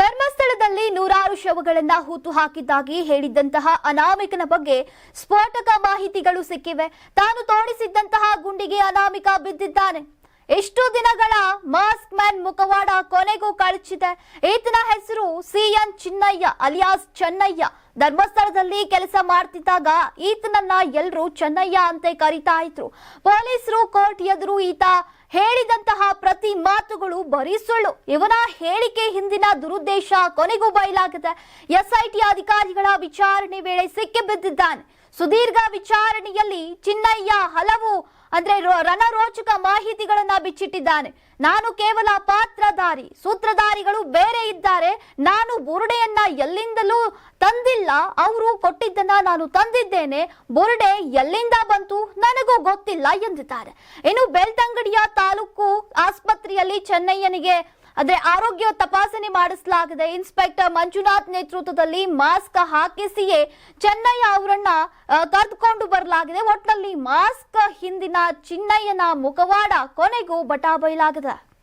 ಧರ್ಮಸ್ಥಳದಲ್ಲಿ ನೂರಾರು ಶವಗಳನ್ನ ಹೂತು ಹಾಕಿದ್ದಾಗಿ ಹೇಳಿದ್ದಂತಹ ಅನಾಮಿಕನ ಬಗ್ಗೆ ಸ್ಫೋಟಕ ಮಾಹಿತಿಗಳು ಸಿಕ್ಕಿವೆ. ತಾನು ತೋಡಿಸಿದ್ದಂತಹ ಗುಂಡಿಗೆ ಅನಾಮಿಕ ಬಿದ್ದಿದ್ದಾನೆ. ಎಷ್ಟು ದಿನಗಳ ಮಾಸ್ಕ್ ಮ್ಯಾನ್ ಮುಖವಾಡ ಕೊನೆಗೂ ಕಳಚಿದೆ. ಈತನ ಹೆಸರು C N Chinnayya, alias Chennayya. ಧರ್ಮಸ್ಥಳದಲ್ಲಿ ಕೆಲಸ ಮಾಡ್ತಿದ್ದಾಗ ಈತನನ್ನ ಎಲ್ಲರೂ ಚೆನ್ನಯ್ಯ ಅಂತ ಕರಿತಾ ಇದ್ರು. ಪೊಲೀಸರು ಕೋರ್ಟ್ ಎದುರು ಈತ ಹೇಳಿದಂತಹ ಪ್ರತಿ ಮಾತುಗಳು ಬರೀ ಸುಳ್ಳು. ಇವನ ಹೇಳಿಕೆ ಹಿಂದಿನ ದುರುದ್ದೇಶ, ಕೊನೆಗೂ ಬಯಲಾಗಿದೆ ಎಸ್ಐಟಿ ಅಧಿಕಾರಿಗಳ ವಿಚಾರಣೆ ವೇಳೆ ಸಿಕ್ಕಿ ಬಿದ್ದಿದ್ದಾನೆ. ಸುದೀರ್ಘ ವಿಚಾರಣೆಯಲ್ಲಿ ಚಿನ್ನಯ್ಯ ಹಲವು, ಅಂದ್ರೆ ರಣರೋಚಕ ಮಾಹಿತಿಗಳನ್ನ ಬಿಚ್ಚಿಟ್ಟಿದ್ದಾನೆ. ನಾನು ಕೇವಲ ಪಾತ್ರಧಾರಿ, ಸೂತ್ರಧಾರಿಗಳು ಬೇರೆ ಇದ್ದಾರೆ. ನಾನು ಬುರುಡೆಯನ್ನ ಎಲ್ಲಿಂದಲೂ ತಂದಿಲ್ಲ, ಅವರು ಕೊಟ್ಟಿದ್ದನ್ನ ನಾನು ತಂದಿದ್ದೇನೆ, ಬುರುಡೆ ಎಲ್ಲಿಂದ ಬಂತು ನನಗೂ ಗೊತ್ತಿಲ್ಲ ಎಂದಿದ್ದಾರೆ. ಇನ್ನು ಬೆಳ್ತಂಗಡಿಯ ತಾಲೂಕು ಆಸ್ಪತ್ರೆಯಲ್ಲಿ ಚೆನ್ನಯ್ಯನಿಗೆ ಅಂದ್ರೆ ಆರೋಗ್ಯ ತಪಾಸಣೆ ಮಾಡಿಸಲಾಗಿದೆ. ಇನ್ಸ್ಪೆಕ್ಟರ್ ಮಂಜುನಾಥ್ ನೇತೃತ್ವದಲ್ಲಿ ಮಾಸ್ಕ್ ಹಾಕಿಸಿಯೇ ಚೆನ್ನಯ್ಯ ಅವರನ್ನ ಕರೆದುಕೊಂಡು ಬರಲಾಗಿದೆ. ಒಟ್ನಲ್ಲಿ ಮಾಸ್ಕ್ ಹಿಂದಿನ ಚಿನ್ನಯ್ಯನ ಮುಖವಾಡ, ಕೊನೆಗೂ ಬಟಾ ಬಯಲಾಗಿದೆ